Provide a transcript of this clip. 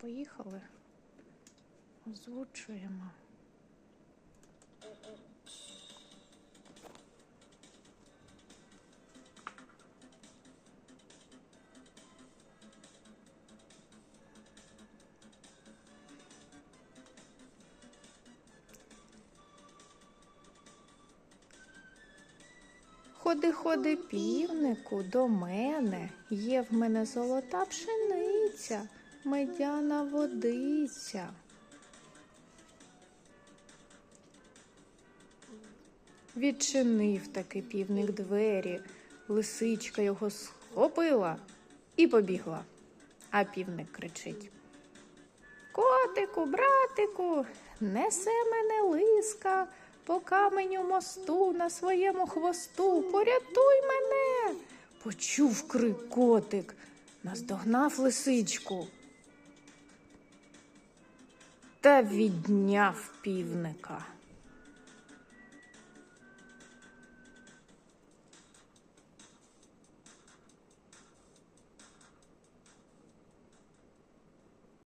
поїхали. Озвучуємо. Ходи, ходи, півнику, до мене. Є в мене золота пшениця, медяна водиця. Відчинив таки півник двері, лисичка його схопила і побігла. А півник кричить. Котику, братику, несе мене лиска по каменю мосту на своєму хвосту. Порятуй мене. Почув крик котик, наздогнав лисичку та відняв півника.